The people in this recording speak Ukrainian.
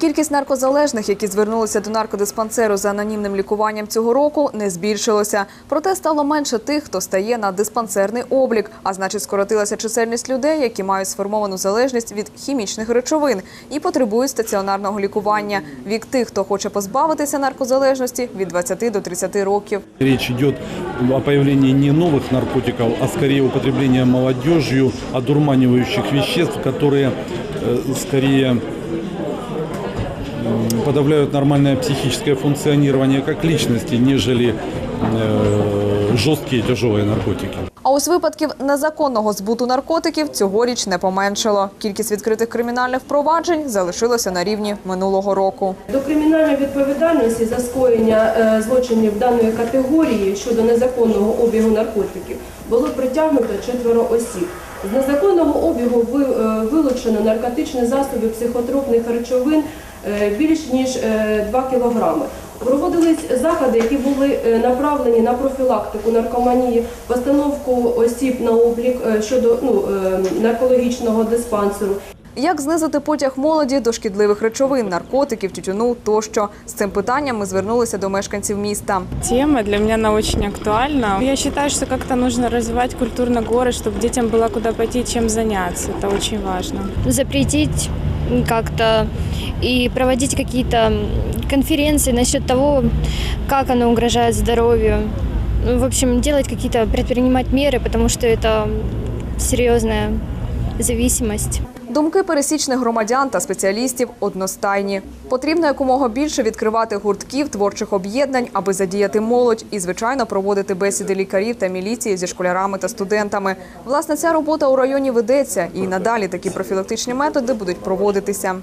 Кількість наркозалежних, які звернулися до наркодиспансеру за анонімним лікуванням цього року, не збільшилося. Проте стало менше тих, хто стає на диспансерний облік, а значить, скоротилася чисельність людей, які мають сформовану залежність від хімічних речовин і потребують стаціонарного лікування. Вік тих, хто хоче позбавитися наркозалежності, від 20 до 30 років. Речь идет о появлении не новых наркотиков, а скорее употребления молодежью одурманивающих веществ, которые э, скорее м, подавляют нормальное психическое функционирование как личности, нежели э, жесткие тяжелые наркотики. А ось випадків незаконного збуту наркотиків цьогоріч не поменшало. Кількість відкритих кримінальних впроваджень залишилася на рівні минулого року. До кримінальної відповідальності за скоєння е, злочинів даної категорії щодо незаконного обігу наркотиків було притягнуто четверо осіб. З незаконного обігу ви- е, вилучено наркотичні засоби психотропних речовин більш ніж е, 2 кілограми. Проводились заходи, які були е, направлені на профілактику наркоманії, постановку осіб на облік е, щодо ну, е, наркологічного диспансеру. Як знизити потяг молоді до шкідливих речовин, наркотиків, тютюну тощо? З цим питанням ми звернулися до мешканців міста. Тема для меня она очень актуальна. Я считаю, что как-то нужно развивать культурно город, чтобы детям было куда пойти, чем заняться. Это очень важно. запретить как-то и проводить какие-то конференции насчет того, как оно угрожает здоровью. Ну, В общем, делать какие-то, предпринимать меры, потому что это серьезная зависимость. Думки пересічних громадян та спеціалістів одностайні. Потрібно якомога більше відкривати гуртків, творчих об'єднань, аби задіяти молодь і, звичайно, проводити бесіди лікарів та міліції зі школярами та студентами. Власне, ця робота у районі ведеться, і надалі такі профілактичні методи будуть проводитися.